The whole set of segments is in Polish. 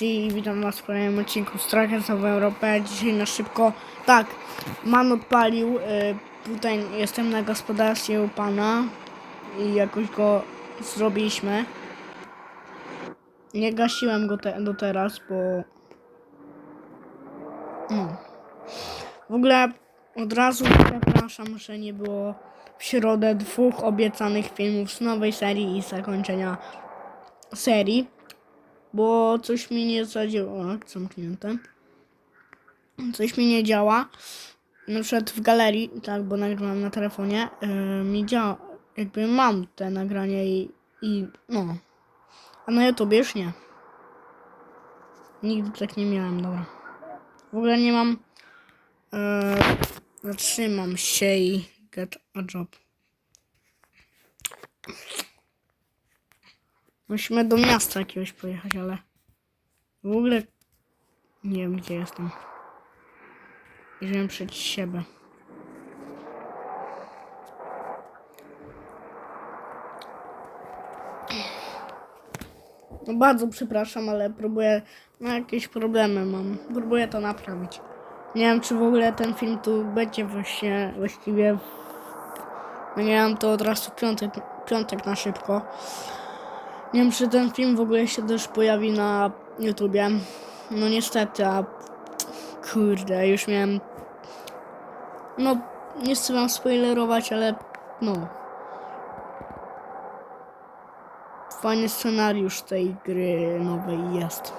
I witam was w kolejnym odcinku z Nową Europę. Dzisiaj na szybko, tak, man odpalił, y, tutaj jestem na gospodarstwie u pana i jakoś go zrobiliśmy. Nie gasiłem go te, do teraz, bo... No. W ogóle od razu przepraszam, że nie było w środę dwóch obiecanych filmów z nowej serii i zakończenia serii bo coś mi nie zadziała. Zamknięte. Coś mi nie działa. Na przykład w galerii, tak, bo nagrywam na telefonie, yy, mi działa. Jakby mam te nagrania i, i no. A na YouTube już nie. Nigdy tak nie miałem, dobra. W ogóle nie mam. Yy, zatrzymam się i get a job. Musimy do miasta jakiegoś pojechać, ale w ogóle nie wiem gdzie jestem. Idziemy przed siebie. No bardzo przepraszam, ale próbuję, no jakieś problemy mam. Próbuję to naprawić. Nie wiem, czy w ogóle ten film tu będzie właśnie, właściwie, no nie wiem, to od razu piątek, piątek na szybko. Nie wiem, czy ten film w ogóle się też pojawi na YouTubie. No niestety, a kurde, już miałem. No, nie chcę wam spoilerować, ale no. Fajny scenariusz tej gry nowej jest.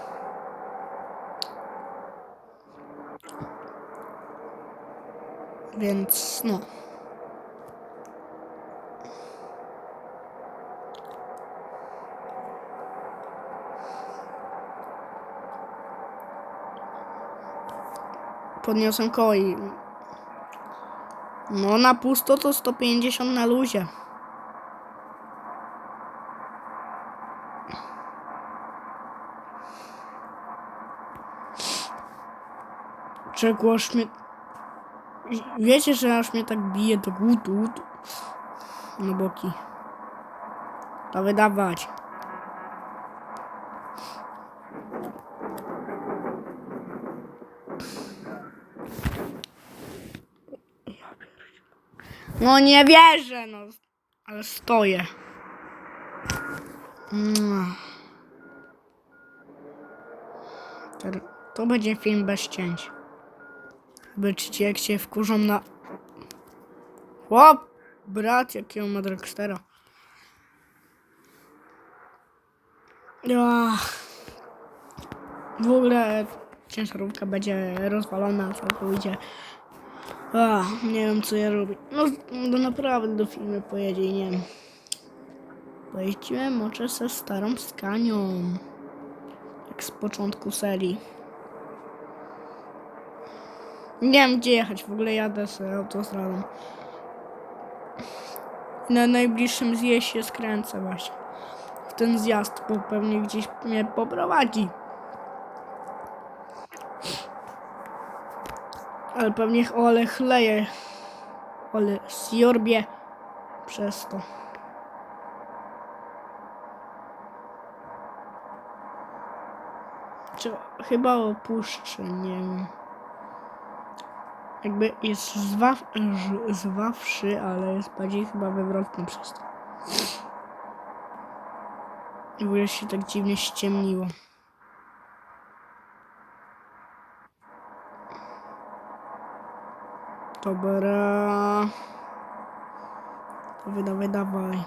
Więc no. Podniosłem koło i... No na pusto to 150 na luzie. Czego aż mnie... Wiecie, że aż mnie tak bije do głutu. No boki. To wydawać. No nie wierzę, no. Ale stoję. To- będzie film bez cięć. Zobaczycie jak się wkurzą na... Chłop! Brat, jakiego ma Dragstera. W ogóle ciężarówka będzie rozwalona całkowicie. Ach, nie wiem co ja robię. No, no naprawdę do filmu pojedzie i nie wiem. Pojeździłem może ze starą skanią. Jak z początku serii. Nie wiem gdzie jechać, w ogóle jadę z autostradą. Na najbliższym zjeździe skręcę właśnie. W ten zjazd, bo pewnie gdzieś mnie poprowadzi. Ale pewnie ole chleje. Ole zjorbie przez to. Czy chyba opuszczę, nie wiem. Jakby jest zwaw, zwawszy, ale jest bardziej chyba wywrotny przez to. W ogóle się tak dziwnie ściemniło. Dobra. Dawaj, dawaj, dawaj.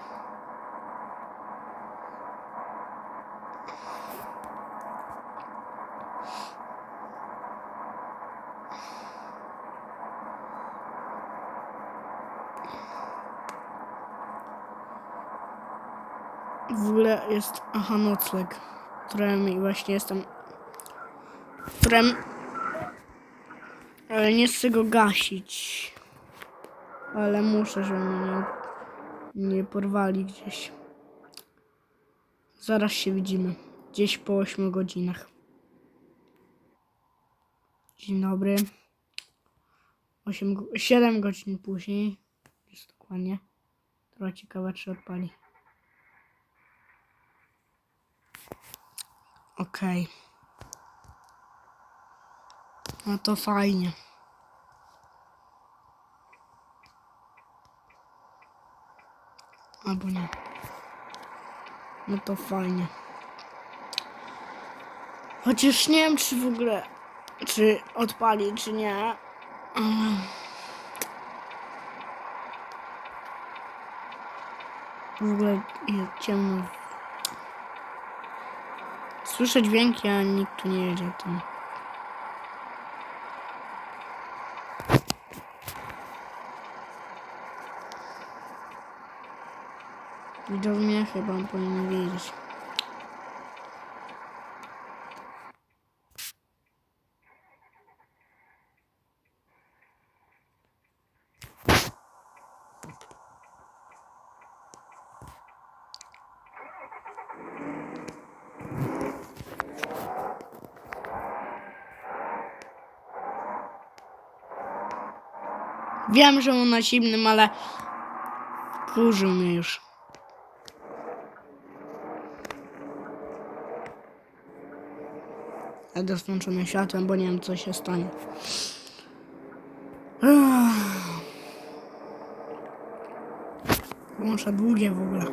W ogóle jest, aha, nocleg, którym właśnie jestem, w którym ale nie chcę go gasić. Ale muszę, żeby mnie nie, porwali gdzieś. Zaraz się widzimy. Gdzieś po 8 godzinach. Dzień dobry. 8, go- 7 godzin później. Jest dokładnie. Trochę ciekawe, czy odpali. Okej. No to fajnie. Albo nie. No to fajnie. Chociaż nie wiem, czy w ogóle, czy odpali, czy nie. W ogóle jest ciemno. Słyszę dźwięki, a nikt tu nie jedzie tam. Widzą mnie chyba powinien wiedzieć. Wiem, że on na zimnym, ale kurzył mnie już. Jadę z włączonym światłem, bo nie wiem co się stanie. Włączę długie w ogóle.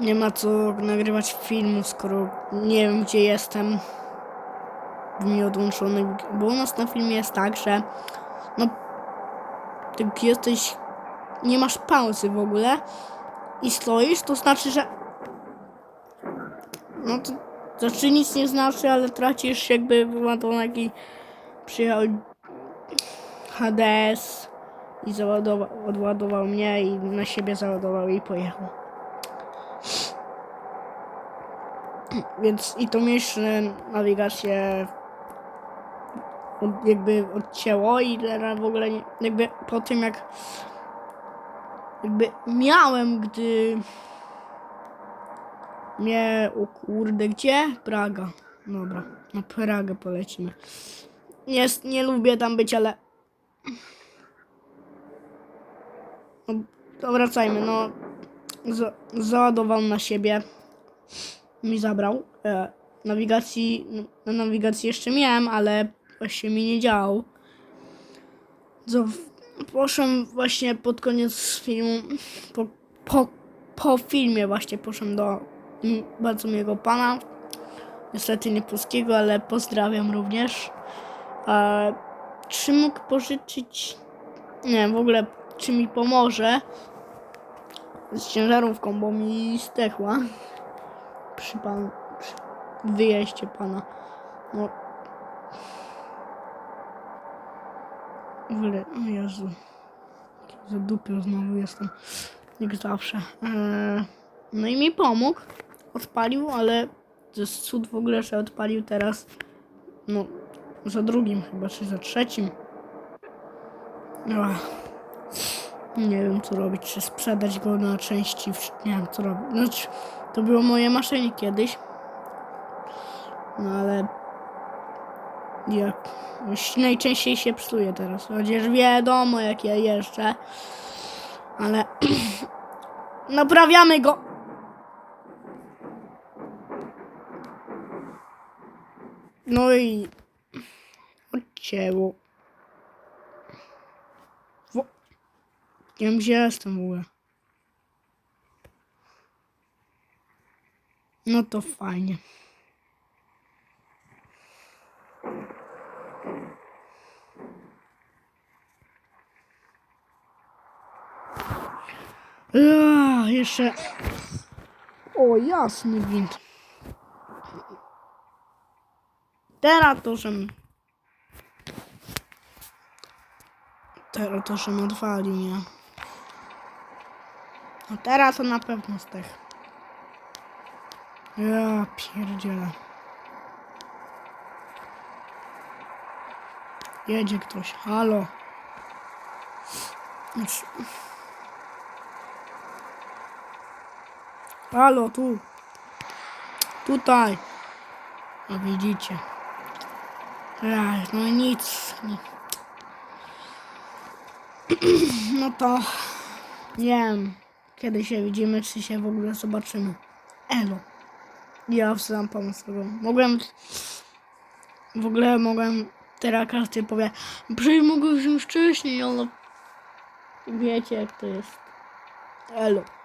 Nie ma co nagrywać filmu, skoro nie wiem gdzie jestem odłączony, bo u nas na filmie jest tak, że no jak jesteś, nie masz pauzy w ogóle i stoisz, to znaczy, że no to znaczy nic nie znaczy, ale tracisz jakby wyładunek i przyjechał HDS i załadował, odładował mnie i na siebie załadował i pojechał. Więc i to jeszcze nawigację jakby odcięło i teraz w ogóle nie, jakby po tym jak jakby miałem, gdy mnie, o kurde, gdzie? Praga. Dobra, na Pragę polecimy. Nie, nie lubię tam być, ale no, to wracajmy, no za, załadował na siebie mi zabrał. E, nawigacji, na nawigacji jeszcze miałem, ale właśnie mi nie działał. Co, poszłem właśnie pod koniec filmu, po, po, po filmie właśnie poszłem do bardzo miłego pana. Niestety nie polskiego, ale pozdrawiam również. E, czy mógł pożyczyć, nie w ogóle czy mi pomoże z ciężarówką, bo mi zdechła przy pan, przy wyjeździe pana. No. W ogóle, o Jezu. Za dupią znowu jestem. Jak zawsze. Eee, no i mi pomógł. Odpalił, ale to jest cud w ogóle, że odpalił teraz. No, za drugim chyba, czy za trzecim. Ach. Nie wiem co robić, czy sprzedać go na części, nie wiem co robić. Znaczy, to było moje marzenie kiedyś. No ale jak najczęściej się psuje teraz. Chociaż wiadomo jak ja jeżdżę. Ale naprawiamy go. No i odcięło. Wo- wiem gdzie jestem w ogóle. No to fajnie. Ua, jeszcze. O, jasny gwint. Teraz to, żem. Teraz to, żem odwalił, nie? No teraz to na pewno zdech. Ja pierdzielę. Jedzie ktoś. Halo. Znaczy- Halo, tu. Tutaj. A widzicie. No nic. No to nie wiem, kiedy się widzimy, czy się w ogóle zobaczymy. Elo. Ja wsadzam pomysł. Mogłem. W ogóle mogłem. Teraz każdy powie. Przecież mogłem wziąć wcześniej, ale. Wiecie jak to jest. Elo.